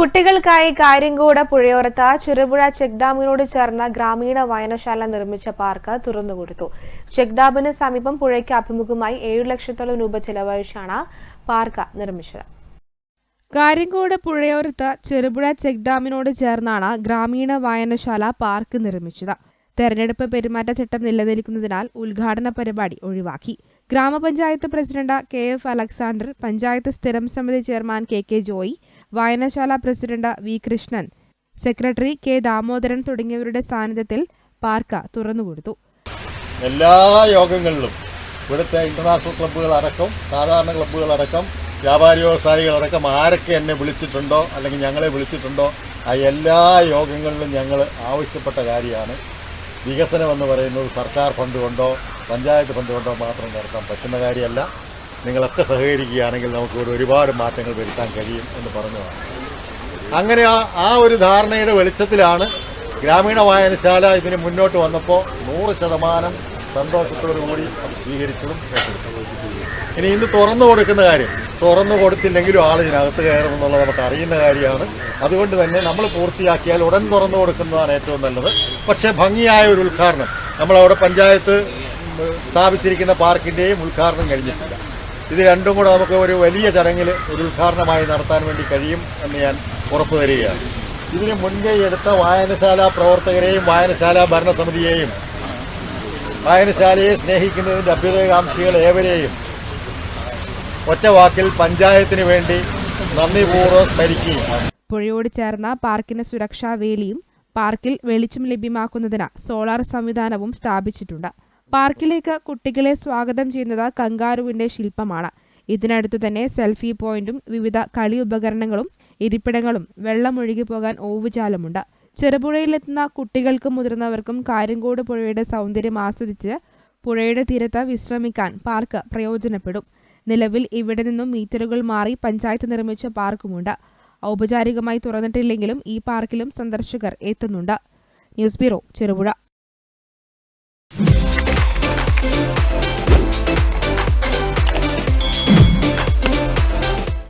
കുട്ടികൾക്കായി കാര്യങ്കോട് പുഴയോരത്ത് ചെറുപുഴ ചെക്ക് ഡാമിനോട് ചേർന്ന ഗ്രാമീണ വായനശാല നിർമ്മിച്ച പാർക്ക് തുറന്നുകൊടുത്തു. ചെക്ക് ഡാമിന് സമീപം പുഴയ്ക്ക് അഭിമുഖമായി ഏഴു ലക്ഷത്തോളം രൂപ ചെലവഴിച്ചാണ് പാർക്ക് നിർമ്മിച്ചത്. കാര്യങ്കോട് പുഴയോരത്ത് ചെറുപുഴ ചെക്ക് ഡാമിനോട് ചേർന്നാണ് ഗ്രാമീണ വായനശാല പാർക്ക് നിർമ്മിച്ചത്. തെരഞ്ഞെടുപ്പ് പെരുമാറ്റച്ചട്ടം നിലനിൽക്കുന്നതിനാൽ ഉദ്ഘാടന പരിപാടി ഒഴിവാക്കി. ഗ്രാമപഞ്ചായത്ത് president K F Alexander panchayat സ്ഥിരം സമിതി ചെയർമാൻ കെ കെ ജോയി വായനശാല president V Krishnan secretary K Damodaran തുടങ്ങിയവരുടെ സാന്നിധ്യത്തിൽ പാർക്ക തുറന്നുകൊടുത്തു. എല്ലാ യോഗങ്ങളിലും ഇവിടുത്തെ ഇന്റർനാഷണൽ ക്ലബ്ബുകൾ അടക്കം സാധാരണ ക്ലബ്ബുകൾ അടക്കം വ്യാപാരി വ്യവസായികളടക്കം ആരൊക്കെ എന്നെ വിളിച്ചിട്ടുണ്ടോ അല്ലെങ്കിൽ ഞങ്ങളെ വിളിച്ചിട്ടുണ്ടോ ആ എല്ലാ യോഗങ്ങളിലും ഞങ്ങൾ ആവശ്യപ്പെട്ട കാര്യമാണ്. വികസനം എന്ന് പറയുന്നത് സർക്കാർ ഫണ്ട് കൊണ്ടോ പഞ്ചായത്ത് ഫണ്ട് മാത്രം നടത്താൻ പറ്റുന്ന കാര്യമല്ല. നിങ്ങളൊക്കെ സഹകരിക്കുകയാണെങ്കിൽ നമുക്ക് ഇവിടെ ഒരുപാട് മാറ്റങ്ങൾ വരുത്താൻ കഴിയും എന്ന് പറഞ്ഞതാണ്. അങ്ങനെ ആ ആ ഒരു ധാരണയുടെ വെളിച്ചത്തിലാണ് ഗ്രാമീണ വായനശാല ഇതിന് മുന്നോട്ട് വന്നപ്പോൾ നൂറ് ശതമാനം സന്തോഷത്തോടു കൂടി അത് സ്വീകരിച്ചതും ഇനി ഇന്ന് തുറന്നു കൊടുക്കുന്ന കാര്യം തുറന്നു കൊടുത്തില്ലെങ്കിലും ആൾ ഇതിനകത്ത് കയറും എന്നുള്ളത് നമുക്ക് അറിയുന്ന കാര്യമാണ്. അതുകൊണ്ട് തന്നെ നമ്മൾ പൂർത്തിയാക്കിയാൽ ഉടൻ തുറന്നു കൊടുക്കുന്നതാണ് ഏറ്റവും നല്ലത്. പക്ഷേ ഭംഗിയായ ഒരു ഉദ്ഘാടനം. നമ്മളവിടെ പഞ്ചായത്ത് സ്ഥാപിച്ചിരിക്കുന്ന പാർക്കിന്റെയും ഉദ്ഘാടനം കഴിഞ്ഞിട്ടില്ല. ഇത് രണ്ടും കൂടെ നമുക്ക് ഒരു വലിയ ചടങ്ങിൽ ഒരു ഉദ്ഘാടനമായി നടത്താൻ വേണ്ടി കഴിയും എന്ന് ഞാൻ ഉറപ്പു തരികയാണ്. ഇതിന് മുൻകൈ എടുത്ത വായനശാല പ്രവർത്തകരെയും വായനശാല ഭരണസമിതിയെയും വായനശാലയെ സ്നേഹിക്കുന്നതിന്റെ അഭ്യുദയകാംക്ഷികൾ ഏവരെയും ഒറ്റ വാക്കിൽ പഞ്ചായത്തിന് വേണ്ടി നന്ദിപൂർവം സ്മരിക്കുകയും പുഴയോട് ചേർന്ന പാർക്കിന് സുരക്ഷാ വേലിയും പാർക്കിൽ വെളിച്ചം ലഭ്യമാക്കുന്നതിന് സോളാർ സംവിധാനവും സ്ഥാപിച്ചിട്ടുണ്ട്. പാർക്കിലേക്ക് കുട്ടികളെ സ്വാഗതം ചെയ്യുന്നത് കങ്കാരുവിന്റെ ശില്പമാണ്. ഇതിനടുത്തു തന്നെ സെൽഫി പോയിന്റും വിവിധ കളി ഉപകരണങ്ങളും ഇരിപ്പിടങ്ങളും വെള്ളമൊഴുകി പോകാൻ ഓവുചാലമുണ്ട് ചെറുപുഴയിലെത്തുന്ന കുട്ടികൾക്കും മുതിർന്നവർക്കും കാര്യങ്കോട് പുഴയുടെ സൗന്ദര്യം ആസ്വദിച്ച് പുഴയുടെ തീരത്ത് വിശ്രമിക്കാൻ പാർക്ക് പ്രയോജനപ്പെടും. നിലവിൽ ഇവിടെ നിന്നും മീറ്ററുകൾ മാറി പഞ്ചായത്ത് നിർമ്മിച്ച പാർക്കുമുണ്ട്. ഔപചാരികമായി തുറന്നിട്ടില്ലെങ്കിലും ഈ പാർക്കിലും സന്ദർശകർ എത്തുന്നുണ്ട്. News bureau Cherupuzha.